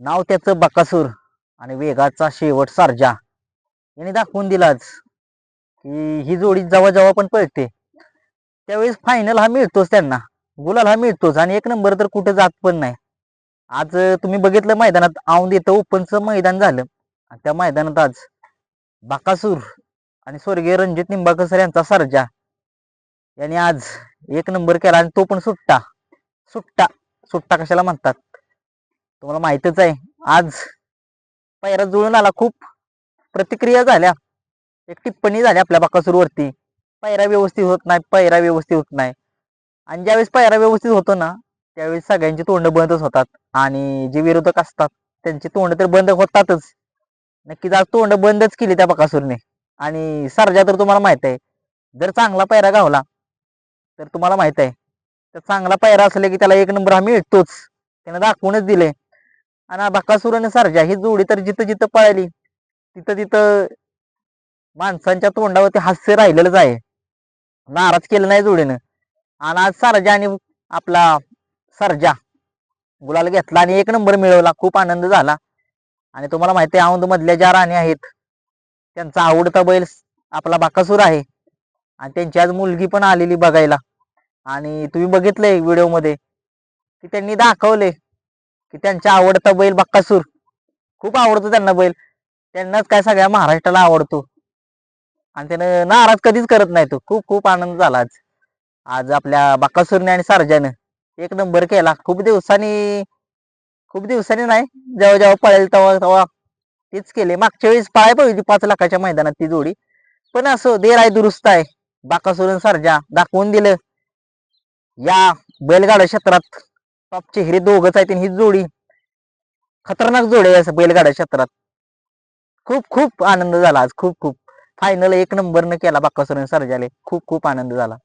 नाव त्याचं बकासूर आणि वेगाचा शेवट सारजा. याने दाखवून दिलाच की ही जोडी जेव्हा जेव्हा पण पळते त्यावेळेस फायनल हा मिळतोच त्यांना. गुलाल हा मिळतोच आणि एक नंबर तर कुठं जात पण नाही. आज तुम्ही बघितलं मैदानात औंध येतं ओपनचं मैदान झालं. आणि त्या मैदानात आज बाकासूर आणि स्वर्गीय रणजित निंबाळकर यांचा सर्जा. यांनी आज एक नंबर केला आणि तो पण सुट्टा. सुट्टा सुट्टा कशाला म्हणतात? तुम्हाला माहितच आहे. आज पायरा जुळून आला. खूप प्रतिक्रिया झाल्या. एक टिप्पणी झाली आपल्या बाकासूरवरती. पायरा व्यवस्थित होत नाही पायरा व्यवस्थित होत नाही. आणि ज्यावेळेस पायरा व्यवस्थित होतो ना त्यावेळेस सगळ्यांची तोंड बंदच होतात. आणि जे विरोधक असतात त्यांची तोंड तर बंद होतातच. नक्कीच आज तोंड बंदच केली त्या बकासूरने. आणि सरजा तर तुम्हाला माहीत आहे. जर चांगला पायरा गावला तर तुम्हाला माहीत आहे. तर चांगला पायरा असला की त्याला एक नंबर हा मिळतोच. त्यानं दाखवूनच दिले आणि बकासूर आणि सरजा ही जोडी तर जिथं जिथं पळाली तिथं तिथं माणसांच्या तोंडावरती हास्य राहिलेलंच आहे. नाराज केलं नाही जोडीनं. आणि आज सरजा आणि आपला सरजा गुलाल घेतला आणि एक नंबर मिळवला. खूप आनंद झाला. आणि तुम्हाला माहिती आहे औंध मधल्या ज्या राणी आहेत त्यांचा आवडता बैल आपला बाकासूर आहे. आणि त्यांची आज मुलगी पण आलेली बघायला. आणि तुम्ही बघितलंय व्हिडिओमध्ये की त्यांनी दाखवले की त्यांचा आवडता बैल बक्कासूर. खूप आवडतो त्यांना बैल. त्यांनाच काय सगळ्या महाराष्ट्राला आवडतो. आणि त्यानं नाराज कधीच करत नाही तो. खूप खूप आनंद झाला आज. आज आपल्या बाकासूरने आणि सारजानं एक नंबर केला. खूप दिवसांनी खूप दिवसांनी नाही जेव्हा जेव्हा पळेल तेव्हा तेव्हा तेच केले. मागच्या वेळेस पाय पाहिजे पाच लाखाच्या मैदानात ती जोडी. पण असं देर आहे दुरुस्त आहे. बाकासूर आणि सारजा दाखवून दिलं. या बैलगाडा क्षेत्रात टॉप चेहरे दोघच आहेत आणि ही जोडी. खतरनाक जोडी आहे असं बैलगाडा क्षेत्रात. खूप खूप आनंद झाला आज. खूप खूप. फायनल एक नंबरनं केला बाकासूर आणि सरजाले. खूप खूप आनंद झाला.